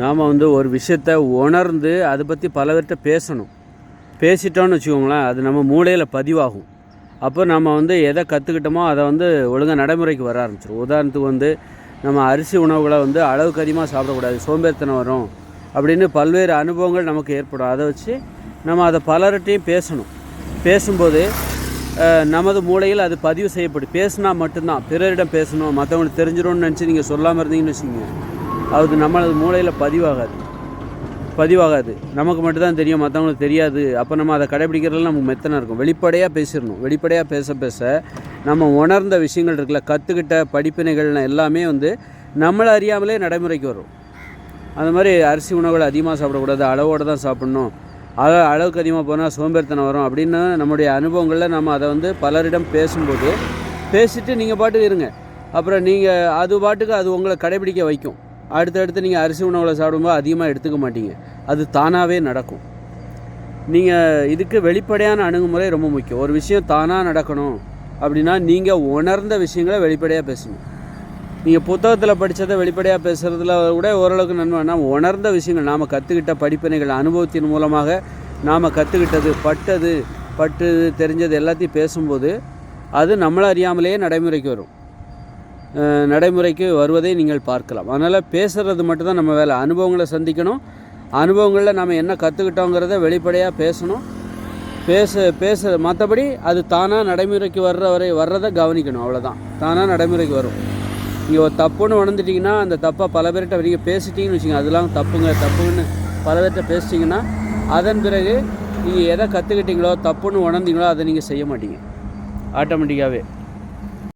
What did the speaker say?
நாம் வந்து ஒரு விஷயத்த உணர்ந்து அதை பற்றி பலவர்கிட்ட பேசணும். பேசிட்டோன்னு வச்சுக்கோங்களேன் அது நம்ம மூளையில் பதிவாகும். அப்போ நம்ம வந்து எதை கற்றுக்கிட்டோமோ அதை வந்து ஒழுங்காக நடைமுறைக்கு வர ஆரம்பிச்சிடும் உதாரணத்துக்கு வந்து நம்ம அரிசி உணவுகளை வந்து அளவுக்கு அதிகமாக சாப்பிடக்கூடாது சோம்பேறித்தனம் வரும் அப்படின்னு பல்வேறு அனுபவங்கள் நமக்கு ஏற்படும். அதை வச்சு நம்ம அதை பலர்கிட்டையும் பேசணும். பேசும்போது நமது மூளையில் அது பதிவு செய்யப்படும். பேசினா மட்டும்தான். பிறரிடம் பேசணும் மற்றவங்களுக்கு தெரிஞ்சிடும்னு நினச்சி நீங்கள் சொல்லாமல் இருந்தீங்கன்னு வச்சுக்கோங்க. அது நம்மளது மூளையில் பதிவாகாது. பதிவாகாது. நமக்கு மட்டும்தான் தெரியும் மற்றவங்களுக்கு தெரியாது. அப்போ நம்ம அதை கடைபிடிக்கிறதுல நமக்கு மெத்தனை இருக்கும். வெளிப்படையாக பேசிடணும். வெளிப்படையாக பேச பேச நம்ம உணர்ந்த விஷயங்கள் இருக்குல்ல கற்றுக்கிட்ட படிப்பினைகள் எல்லாமே வந்து நம்மளை அறியாமலே நடைமுறைக்கு வரும். அந்த மாதிரி அரிசி உணவுகள் அதிகமாக சாப்பிடக்கூடாது அளவோடு தான் சாப்பிட்ணும். அள அளவுக்கு அதிகமாக போனால் சோம்பேறித்தனம் வரும் அப்படின்னு நம்முடைய அனுபவங்களில் நம்ம அதை வந்து பலரிடம் பேசும்போது பேசிட்டு நீங்கள் பாட்டுக்கு இருங்க. அப்புறம் நீங்கள் அது பாட்டுக்கு அது உங்களை கடைபிடிக்க வைக்கும். அடுத்தடுத்து நீங்கள் அரிசி உணவுகளை சாப்பிடும்போது அதிகமாக எடுத்துக்க மாட்டீங்க. அது தானாகவே நடக்கும். நீங்கள் இதுக்கு வெளிப்படையான அணுகுமுறை ரொம்ப முக்கியம். ஒரு விஷயம் தானாக நடக்கணும் அப்படின்னா நீங்கள் உணர்ந்த விஷயங்களை வெளிப்படையாக பேசணும். நீங்கள் புத்தகத்தில் படித்ததை வெளிப்படையாக பேசுகிறதுல கூட ஓரளவுக்கு நன்மைனா உணர்ந்த விஷயங்கள் நாம் கற்றுக்கிட்ட படிப்பினைகள் அனுபவத்தின் மூலமாக நாம் கற்றுக்கிட்டது பட்டது பட்டு தெரிஞ்சது எல்லாத்தையும் பேசும்போது அது நம்மளை அறியாமலேயே நடைமுறைக்கு வரும். நடைமுறைக்கு வருவதை நீங்கள் பார்க்கலாம். அதனால் பேசுகிறது மட்டும்தான் நம்ம வேலை. அனுபவங்களை சந்திக்கணும். அனுபவங்களில் நம்ம என்ன கற்றுக்கிட்டோங்கிறத வெளிப்படையாக பேசணும். பேச பேச. மற்றபடி அது தானாக நடைமுறைக்கு வர்ற வரை வர்றதை கவனிக்கணும். அவ்வளோதான் தானாக நடைமுறைக்கு வரும். நீங்கள் ஒரு தப்புன்னு உணர்ந்துட்டிங்கன்னா அந்த தப்பாக பல பேர்கிட்ட நீங்கள் பேசிட்டீங்கன்னு வச்சுங்க அதெல்லாம் தப்புங்க தப்புன்னு பல பேர்கிட்ட பேசிட்டிங்கன்னா அதன் பிறகு நீங்கள் எதை கற்றுக்கிட்டீங்களோ தப்புன்னு உணர்ந்தீங்களோ அதை நீங்கள் செய்ய மாட்டீங்க. ஆட்டோமேட்டிக்காகவே